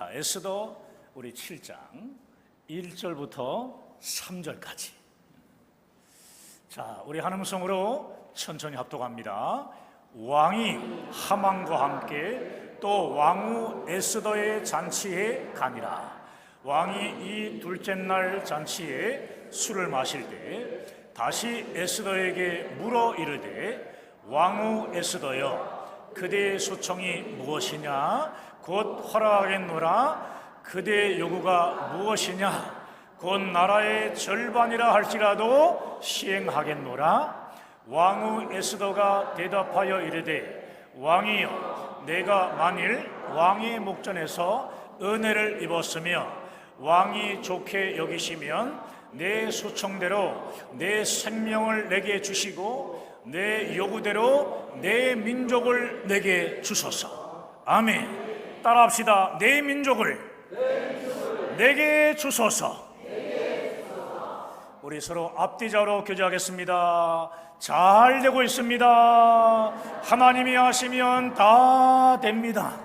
자, 에스더 우리 7장 1절부터 3절까지. 자, 우리 한음성으로 천천히 합독합니다. 왕이 하만과 함께 또 왕후 에스더의 잔치에 가니라. 왕이 이 둘째 날 잔치에 술을 마실 때 다시 에스더에게 물어 이르되 왕후 에스더여 그대의 소청이 무엇이냐 곧 허락하겠노라. 그대의 요구가 무엇이냐? 곧 나라의 절반이라 할지라도 시행하겠노라. 왕후 에스더가 대답하여 이르되 왕이여 내가 만일 왕의 목전에서 은혜를 입었으며 왕이 좋게 여기시면 내 소청대로 내 생명을 내게 주시고 내 요구대로 내 민족을 내게 주소서. 아멘 따라합시다 내 민족을 내게 주소서 우리 서로 앞뒤자로 교제하겠습니다. 잘 되고 있습니다. 하나님이 하시면 다 됩니다.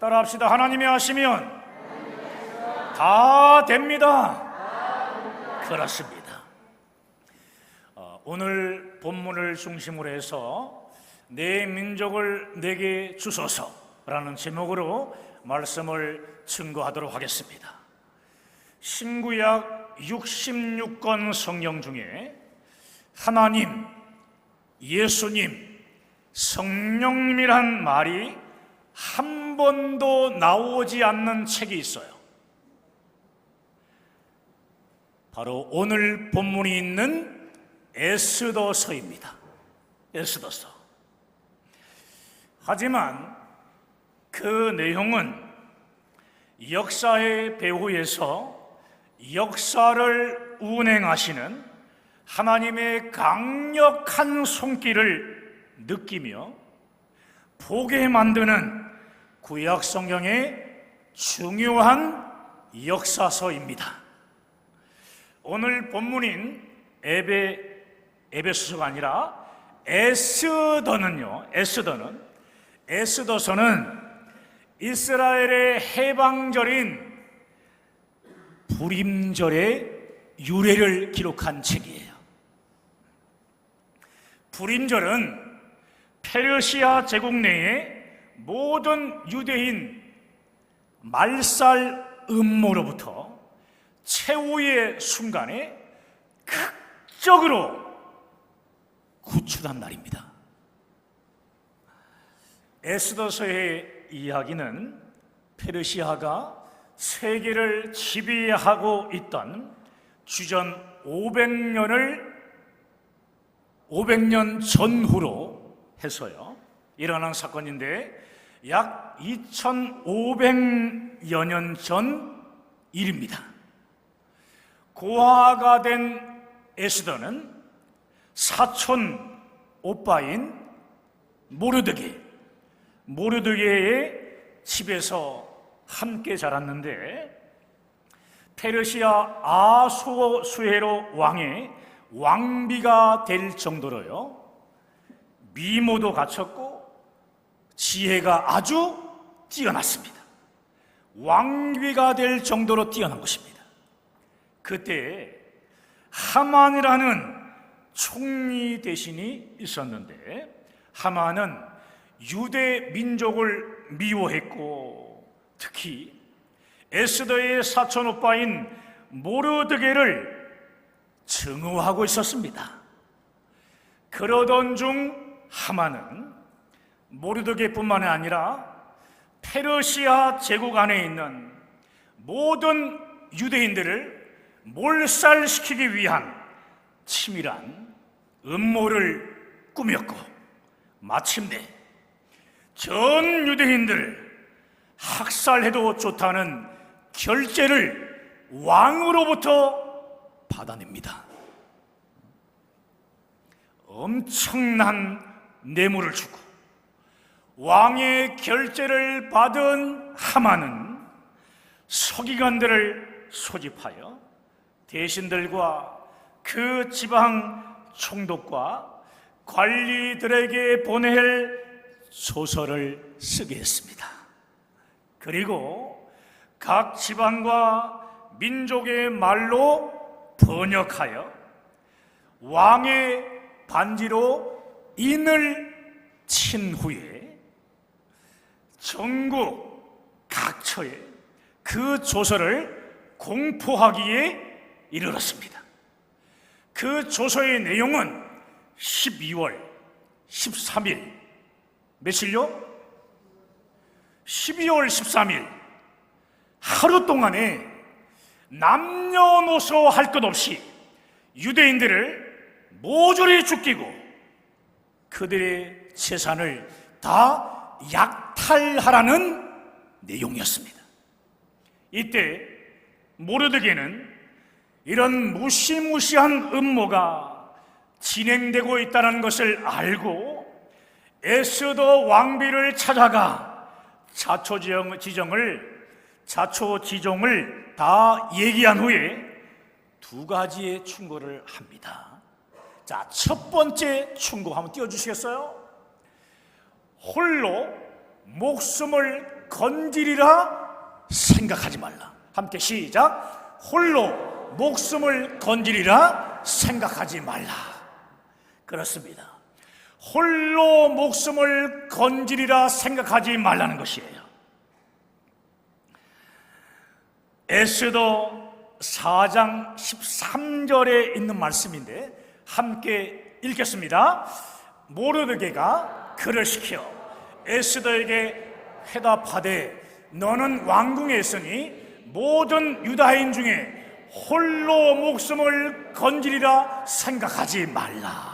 따라합시다. 하나님이 하시면 다 됩니다. 그렇습니다. 어, 오늘 본문을 중심으로 해서 내 민족을 내게 주소서 라는 제목으로 말씀을 증거하도록 하겠습니다. 신구약 66권 성경 중에 하나님, 예수님, 성령님이란 말이 한 번도 나오지 않는 책이 있어요. 바로 오늘 본문이 있는 에스더서입니다. 에스더서. 하지만 그 내용은 역사의 배후에서 역사를 운행하시는 하나님의 강력한 손길을 느끼며 보게 만드는 구약 성경의 중요한 역사서입니다. 오늘 본문인 에베 에베소서가 아니라 에스더는요. 에스더는 에스더서는 이스라엘의 해방절인 불임절의 유래를 기록한 책이에요. 불임절은 페르시아 제국 내의 모든 유대인 말살 음모로부터 최후의 순간에 극적으로 구출한 날입니다. 에스더서의 이야기는 페르시아가 세계를 지배하고 있던 주전 500년을 500년 전후로 해서요. 일어난 사건인데 약 2500여 년 전 일입니다. 고아가 된 에스더는 사촌 오빠인 모르드게 모르드게의 집에서 함께 자랐는데 페르시아 아수에로 왕의 왕비가 될 정도로요 미모도 갖췄고 지혜가 아주 뛰어났습니다. 왕비가 될 정도로 뛰어난 것입니다. 그때 하만이라는 총리 대신이 있었는데 하만은 유대 민족을 미워했고 특히 에스더의 사촌 오빠인 모르드게를 증오하고 있었습니다. 그러던 중 하만은 모르드게뿐만 아니라 페르시아 제국 안에 있는 모든 유대인들을 몰살시키기 위한 치밀한 음모를 꾸몄고 마침내 전 유대인들을 학살해도 좋다는 결제를 왕으로부터 받아냅니다. 엄청난 뇌물을 주고 왕의 결제를 받은 하만은 서기관들을 소집하여 대신들과 그 지방 총독과 관리들에게 보낼 소설을 쓰게 했습니다. 그리고 각 지방과 민족의 말로 번역하여 왕의 반지로 인을 친 후에 전국 각처에 그 조서를 공포하기에 이르렀습니다. 그 조서의 내용은 12월 13일 며칠요? 12월 13일 하루 동안에 남녀노소 할 것 없이 유대인들을 모조리 죽이고 그들의 재산을 다 약탈하라는 내용이었습니다. 이때 모르드게는 이런 무시무시한 음모가 진행되고 있다는 것을 알고 에스더 왕비를 찾아가 자초지정을 자초지종을 다 얘기한 후에 두 가지의 충고를 합니다. 자, 첫 번째 충고 한번 띄워주시겠어요? 홀로 목숨을 건지리라 생각하지 말라. 함께 시작. 홀로 목숨을 건지리라 생각하지 말라. 그렇습니다. 홀로 목숨을 건지리라 생각하지 말라는 것이에요. 에스더 4장 13절에 있는 말씀인데 함께 읽겠습니다. 모르드게가 그를 시켜 에스더에게 회답하되 너는 왕궁에 있으니 모든 유다인 중에 홀로 목숨을 건지리라 생각하지 말라.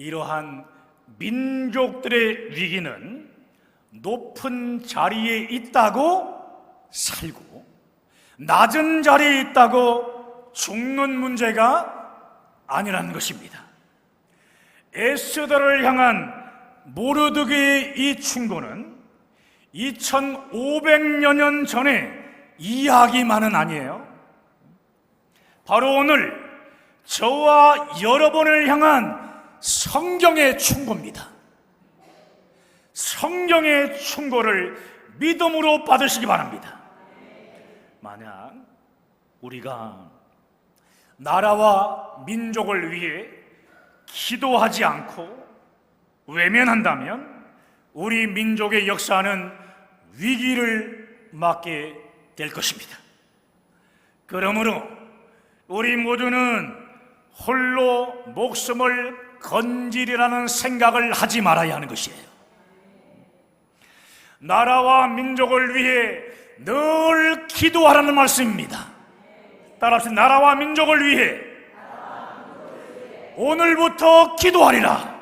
이러한 민족들의 위기는 높은 자리에 있다고 살고 낮은 자리에 있다고 죽는 문제가 아니라는 것입니다. 에스더를 향한 모르드게의 이 충고는 2500여 년 전에 이야기만은 아니에요. 바로 오늘 저와 여러분을 향한 성경의 충고입니다. 성경의 충고를 믿음으로 받으시기 바랍니다. 만약 우리가 나라와 민족을 위해 기도하지 않고 외면한다면 우리 민족의 역사는 위기를 맞게 될 것입니다. 그러므로 우리 모두는 홀로 목숨을 건지리라는 생각을 하지 말아야 하는 것이에요. 나라와 민족을 위해 늘 기도하라는 말씀입니다. 따라서 나라와 민족을 위해 오늘부터 기도하리라.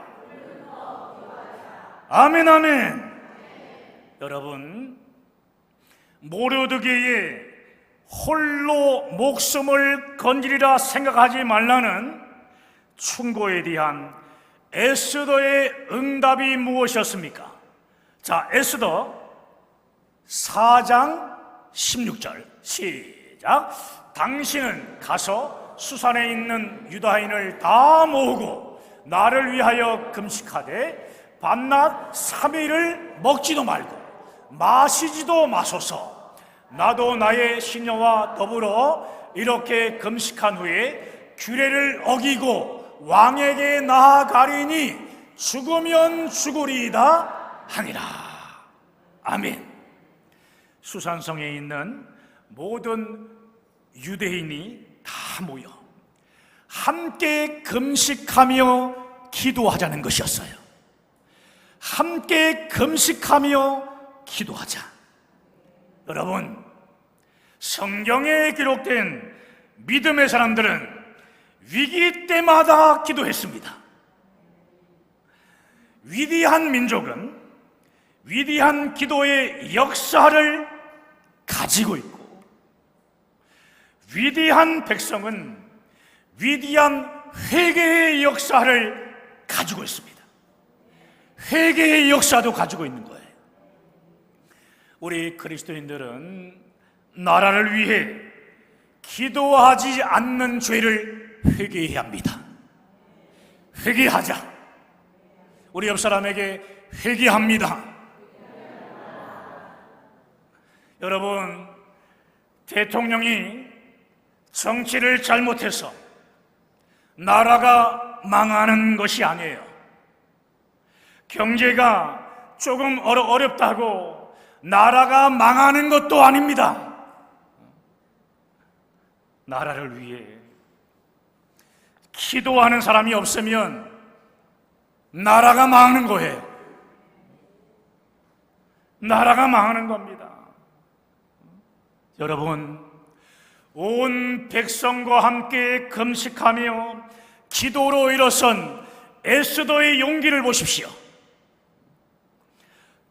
아멘, 아멘. 여러분, 모르드게의 홀로 목숨을 건지리라 생각하지 말라는 충고에 대한 에스더의 응답이 무엇이었습니까? 자, 에스더 4장 16절 시작. 당신은 가서 수산에 있는 유다인을 다 모으고 나를 위하여 금식하되 밤낮 3일을 먹지도 말고 마시지도 마소서. 나도 나의 시녀와 더불어 이렇게 금식한 후에 규례를 어기고 왕에게 나아가리니 죽으면 죽으리이다 하니라. 아멘. 수산성에 있는 모든 유대인이 다 모여 함께 금식하며 기도하자는 것이었어요. 함께 금식하며 기도하자. 여러분, 성경에 기록된 믿음의 사람들은 위기 때마다 기도했습니다. 위대한 민족은 위대한 기도의 역사를 가지고 있고 위대한 백성은 위대한 회개의 역사를 가지고 있습니다. 회개의 역사도 가지고 있는 거예요. 우리 그리스도인들은 나라를 위해 기도하지 않는 죄를 회개해야 합니다. 회개하자. 우리 옆 사람에게 회개합니다. 여러분, 대통령이 정치를 잘못해서 나라가 망하는 것이 아니에요. 경제가 조금 어렵다고 나라가 망하는 것도 아닙니다. 나라를 위해 기도하는 사람이 없으면 나라가 망하는 거예요. 나라가 망하는 겁니다. 여러분, 온 백성과 함께 금식하며 기도로 일어선 에스더의 용기를 보십시오.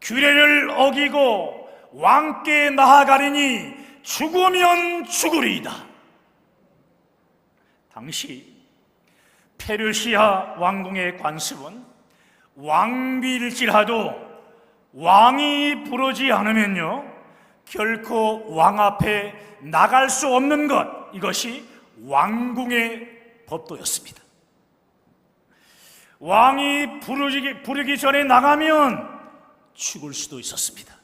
규례를 어기고 왕께 나아가리니 죽으면 죽으리이다. 당시 페르시아 왕궁의 관습은 왕비일지라도 왕이 부르지 않으면요 결코 왕 앞에 나갈 수 없는 것 이것이 왕궁의 법도였습니다. 왕이 부르기, 부르기 전에 나가면 죽을 수도 있었습니다.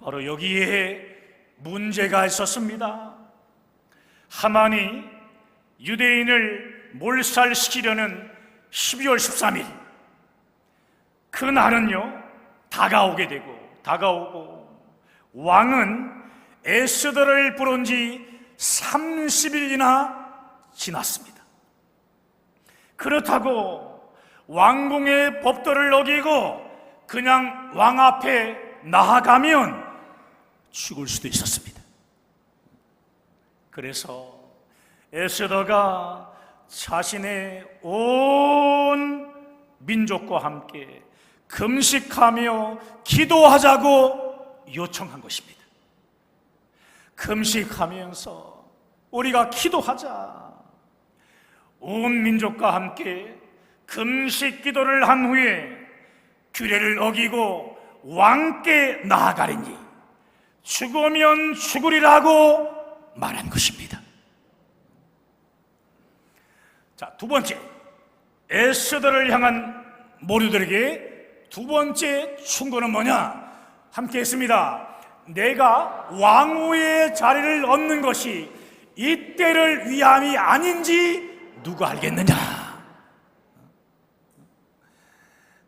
바로 여기에 문제가 있었습니다. 하만이 유대인을 몰살시키려는 12월 13일 그 날은요 다가오게 되고 다가오고 왕은 에스더를 부른 지 30일이나 지났습니다. 그렇다고 왕궁의 법도를 어기고 그냥 왕 앞에 나아가면 죽을 수도 있었습니다. 그래서 에스더가 자신의 온 민족과 함께 금식하며 기도하자고 요청한 것입니다. 금식하면서 우리가 기도하자. 온 민족과 함께 금식 기도를 한 후에 규례를 어기고 왕께 나아가리니 죽으면 죽으리라고 말한 것입니다. 자, 두 번째. 에스더를 향한 모류들에게 두 번째 충고는 뭐냐? 함께 했습니다. 내가 왕후의 자리를 얻는 것이 이때를 위함이 아닌지 누가 알겠느냐?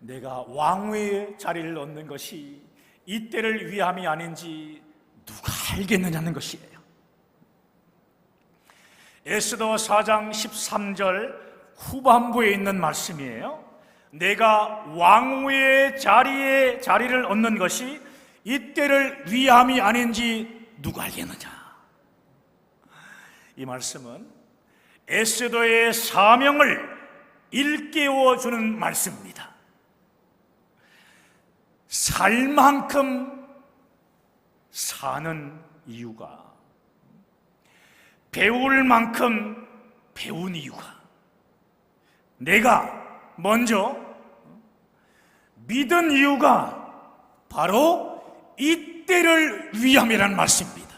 내가 왕후의 자리를 얻는 것이 이때를 위함이 아닌지 누가 알겠느냐는 것이에요. 에스더 4장 13절 후반부에 있는 말씀이에요. 내가 왕후의 자리에 자리를 얻는 것이 이때를 위함이 아닌지 누가 알겠느냐? 이 말씀은 에스더의 사명을 일깨워 주는 말씀입니다. 살 만큼 사는 이유가 배울 만큼 배운 이유가 내가 먼저 믿은 이유가 바로 이때를 위함이라는 말씀입니다.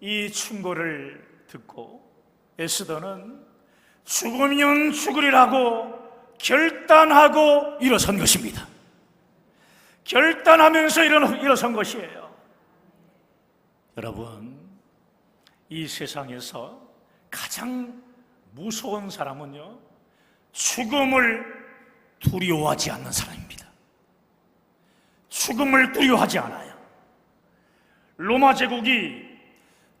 이 충고를 듣고 에스더는 죽으면 죽으리라고 결단하고 일어선 것입니다. 결단하면서 일어, 일어선 것이에요. 여러분, 이 세상에서 가장 무서운 사람은요, 죽음을 두려워하지 않는 사람입니다. 죽음을 두려워하지 않아요. 로마 제국이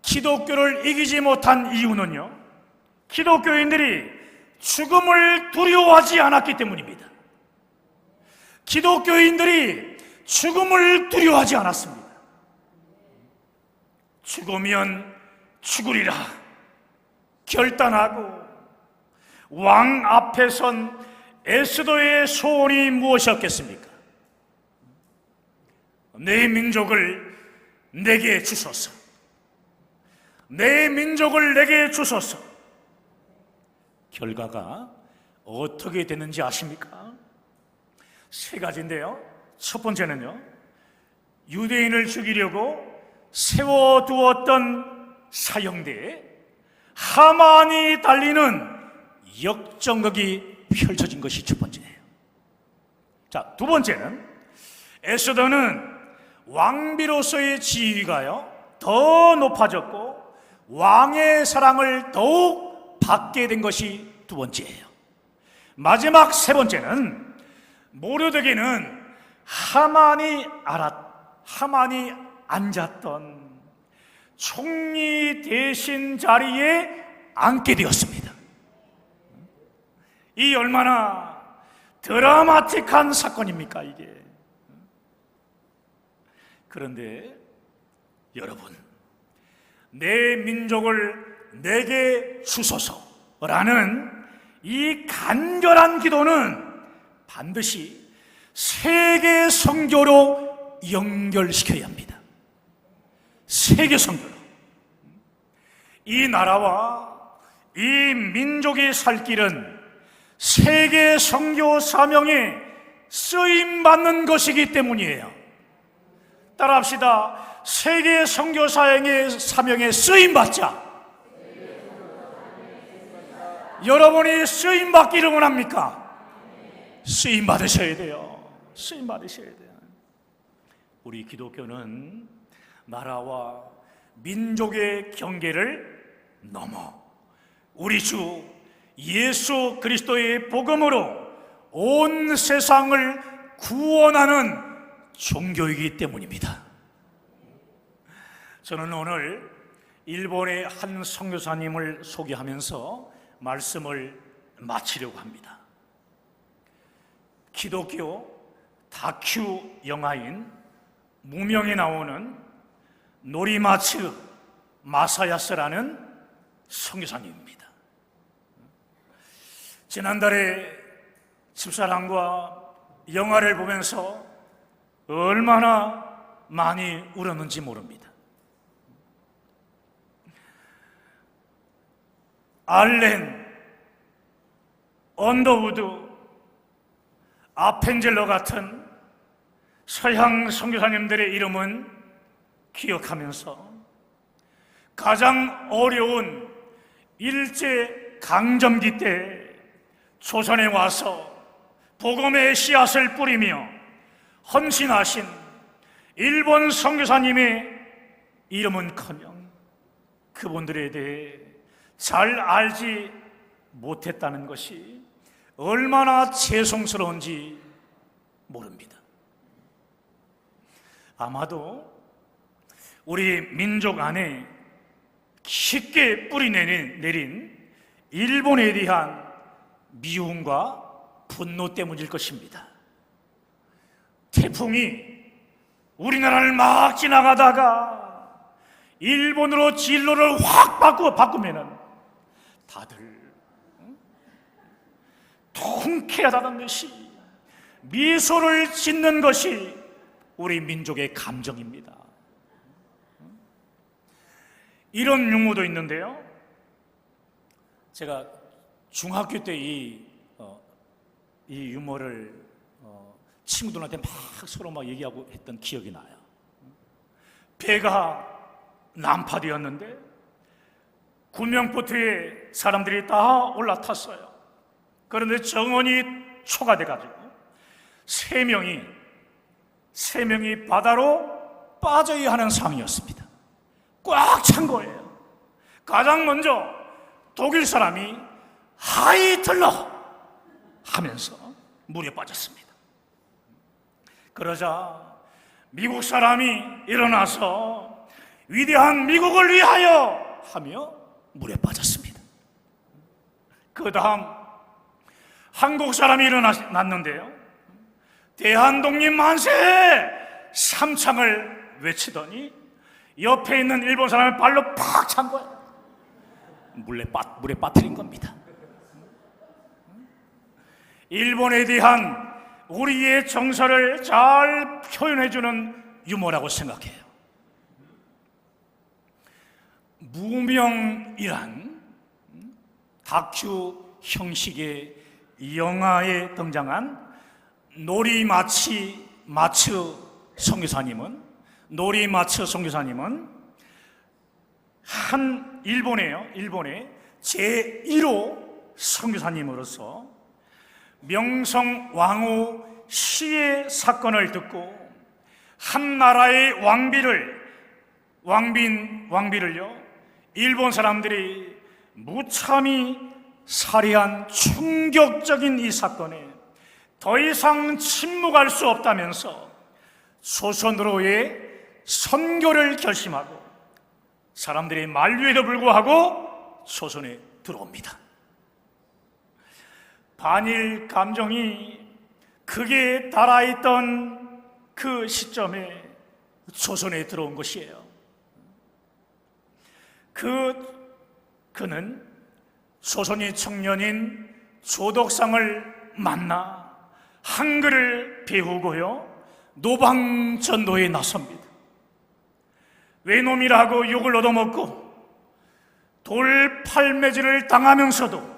기독교를 이기지 못한 이유는요, 기독교인들이 죽음을 두려워하지 않았기 때문입니다. 기독교인들이 죽음을 두려워하지 않았습니다. 죽으면 죽으리라 결단하고 왕 앞에 선 에스더의 소원이 무엇이었겠습니까? 내 민족을 내게 주소서. 내 민족을 내게 주소서. 결과가 어떻게 되는지 아십니까? 세 가지인데요. 첫 번째는요. 유대인을 죽이려고 세워두었던 사형대에 하만이 달리는 역정극이 펼쳐진 것이 첫 번째예요. 자, 두 번째는 에스더는 왕비로서의 지위가요 더 높아졌고 왕의 사랑을 더욱 받게 된 것이 두 번째예요. 마지막 세 번째는 모르드게는 하만이 알았 하만이 앉았던 총리 대신 자리에 앉게 되었습니다. 이 얼마나 드라마틱한 사건입니까 이게? 그런데 여러분, 내 민족을 내게 주소서라는 이 간절한 기도는 반드시 세계 선교로 연결시켜야 합니다. 세계 선교로. 이 나라와 이 민족이 살 길은 세계 선교 사명에 쓰임 받는 것이기 때문이에요. 따라합시다. 세계 선교 사명에 쓰임 받자. 여러분이 쓰임 받기를 원합니까? 쓰임 받으셔야 돼요. 쓰임 받으셔야 돼요. 우리 기독교는 나라와 민족의 경계를 넘어 우리 주 예수 그리스도의 복음으로 온 세상을 구원하는 종교이기 때문입니다. 저는 오늘 일본의 한 선교사님을 소개하면서 말씀을 마치려고 합니다. 기독교 다큐 영화인 무명에 나오는 노리마츠 마사야스라는 선교사님입니다. 지난달에 집사람과 영화를 보면서 얼마나 많이 울었는지 모릅니다. 알렌, 언더우드, 아펜젤러 같은 서양 선교사님들의 이름은 기억하면서 가장 어려운 일제 강점기 때 조선에 와서 복음의 씨앗을 뿌리며 헌신하신 일본 선교사님의 이름은커녕 그분들에 대해 잘 알지 못했다는 것이 얼마나 죄송스러운지 모릅니다. 아마도 우리 민족 안에 쉽게 뿌리 내린, 내린 일본에 대한 미움과 분노 때문일 것입니다. 태풍이 우리나라를 막 지나가다가 일본으로 진로를 확 바꾸, 바꾸면은 다들 응? 통쾌하다는 것이 미소를 짓는 것이 우리 민족의 감정입니다. 이런 용어도 있는데요. 제가 중학교 때이 어, 이 유머를 어, 친구들한테 막 서로 막 얘기하고 했던 기억이 나요. 배가 난파되었는데 구명보트에 사람들이 다 올라탔어요. 그런데 정원이 초가돼 가지고 세 명이 세 명이 바다로 빠져야 하는 상황이었습니다. 꽉 찬 거예요. 가장 먼저 독일 사람이 하이틀러 하면서 물에 빠졌습니다. 그러자 미국 사람이 일어나서 위대한 미국을 위하여 하며 물에 빠졌습니다. 그 다음 한국 사람이 일어났는데요. 대한독립 만세! 삼창을 외치더니 옆에 있는 일본 사람의 발로 팍 찬 거예요. 물에, 빠, 물에 빠뜨린 겁니다. 일본에 대한 우리의 정서를 잘 표현해주는 유머라고 생각해요. 무명이란 다큐 형식의 영화에 등장한 노리마치 마츠 성교사님은 노리 마츠 성교사님은 한 일본에요. 일본의 제1호 성교사님으로서 명성 왕후 시의 사건을 듣고 한 나라의 왕비를 왕빈 왕비를요 일본 사람들이 무참히 살해한 충격적인 이 사건에 더 이상 침묵할 수 없다면서 조선으로의 선교를 결심하고 사람들의 만류에도 불구하고 조선에 들어옵니다. 반일 감정이 극에 달아있던 그 시점에 조선에 들어온 것이에요. 그 그는 조선의 청년인 조덕상을 만나 한글을 배우고요 노방 전도에 나섭니다. 외놈이라고 욕을 얻어먹고 돌팔매질을 당하면서도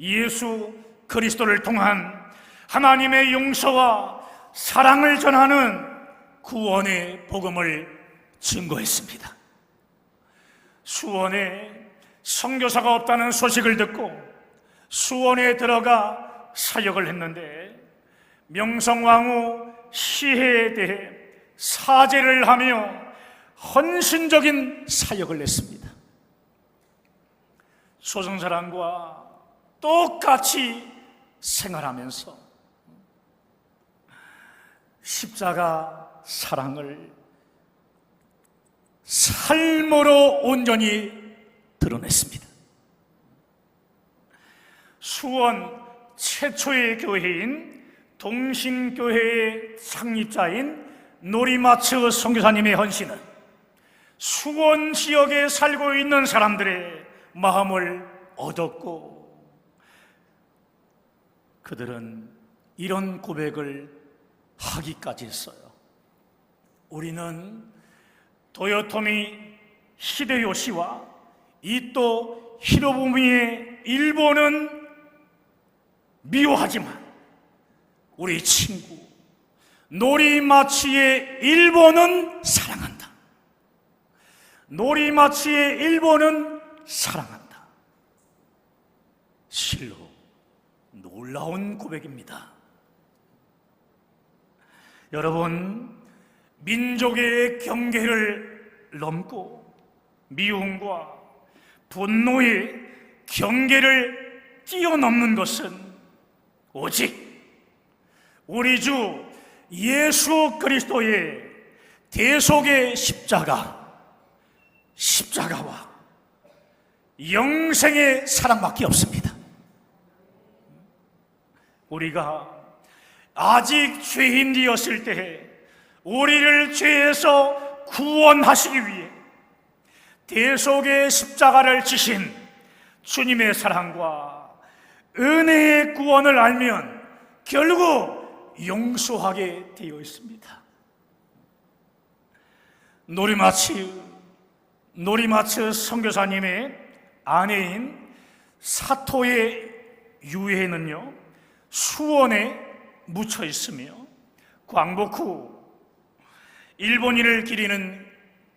예수 그리스도를 통한 하나님의 용서와 사랑을 전하는 구원의 복음을 증거했습니다. 수원에 선교사가 없다는 소식을 듣고 수원에 들어가 사역을 했는데 명성왕후 시해에 대해 사죄를 하며 헌신적인 사역을 했습니다. 소성사랑과 똑같이 생활하면서 십자가 사랑을 삶으로 온전히 드러냈습니다. 수원 최초의 교회인 동신교회의 창립자인 노리마츠 선교사님의 헌신은 수원 지역에 살고 있는 사람들의 마음을 얻었고 그들은 이런 고백을 하기까지 했어요. 우리는 도요토미 히데요시와 이또 히로부미의 일본은 미워하지만 우리 친구 노리마치의 일본은 사랑한다. 노리마치의 일본은 사랑한다. 실로 놀라운 고백입니다. 여러분, 민족의 경계를 넘고 미움과 분노의 경계를 뛰어넘는 것은 오직 우리 주 예수 그리스도의 대속의 십자가, 십자가와 영생의 사랑밖에 없습니다. 우리가 아직 죄인이었을 때에 우리를 죄에서 구원하시기 위해 대속의 십자가를 지신 주님의 사랑과 은혜의 구원을 알면 결국 용서하게 되어 있습니다. 노리마치 노리마츠 선교사님의 아내인 사토의 유해는요 수원에 묻혀 있으며 광복 후 일본인을 기리는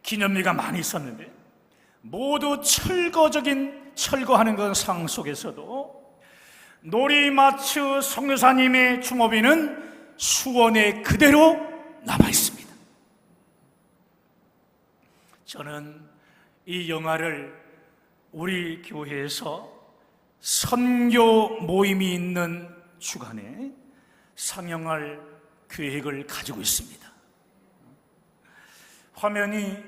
기념비가 많이 있었는데 모두 철거적인 철거하는 건상 속에서도 노리마츠 성교사님의 중업이는 수원에 그대로 남아 있습니다. 저는 이 영화를 우리 교회에서 선교 모임이 있는 주간에 상영할 계획을 가지고 있습니다. 화면이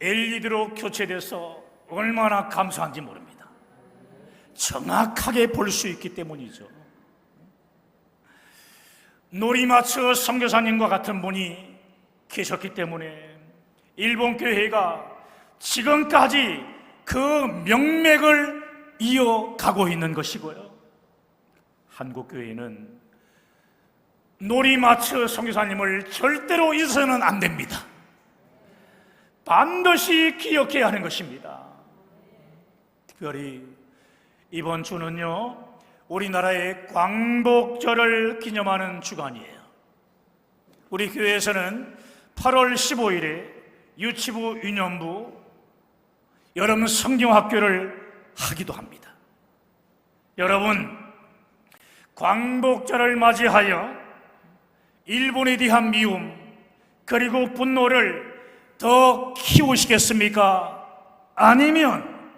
LED로 교체돼서 얼마나 감사한지 모릅니다. 정확하게 볼 수 있기 때문이죠. 노리마츠 선교사님과 같은 분이 계셨기 때문에 일본 교회가 지금까지 그 명맥을 이어가고 있는 것이고요. 한국 교회는 노리마츠 선교사님을 절대로 잊어서는 안 됩니다. 반드시 기억해야 하는 것입니다. 특별히 이번 주는요, 우리나라의 광복절을 기념하는 주간이에요. 우리 교회에서는 8월 15일에 유치부 유년부 여러분 성경학교를 하기도 합니다. 여러분, 광복절을 맞이하여 일본에 대한 미움, 그리고 분노를 더 키우시겠습니까? 아니면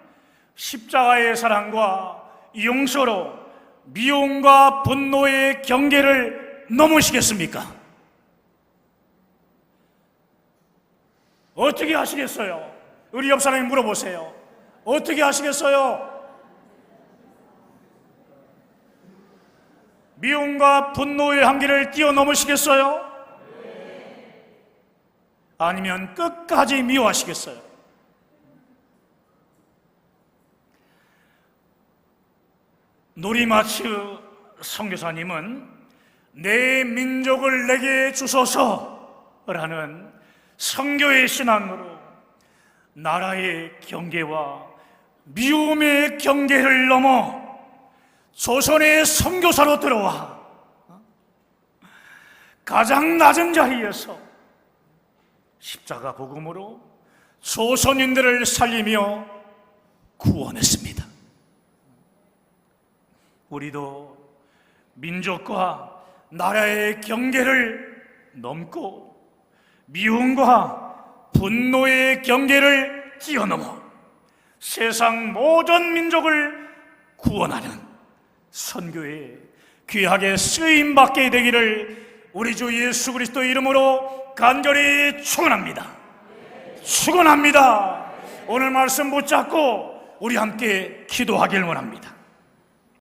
십자가의 사랑과 용서로 미움과 분노의 경계를 넘으시겠습니까? 어떻게 하시겠어요? 우리 옆 사람이 물어보세요. 어떻게 하시겠어요? 미움과 분노의 한계를 뛰어넘으시겠어요? 아니면 끝까지 미워하시겠어요? 노리마츠 선교사님은 내 민족을 내게 주소서라는 성교의 신앙으로 나라의 경계와 미움의 경계를 넘어 조선의 선교사로 들어와 가장 낮은 자리에서 십자가 복음으로 조선인들을 살리며 구원했습니다. 우리도 민족과 나라의 경계를 넘고 미움과 분노의 경계를 뛰어넘어 세상 모든 민족을 구원하는 선교에 귀하게 쓰임 받게 되기를 우리 주 예수 그리스도 이름으로 간절히 축원합니다. 축원합니다. 오늘 말씀 붙잡고 우리 함께 기도하길 원합니다.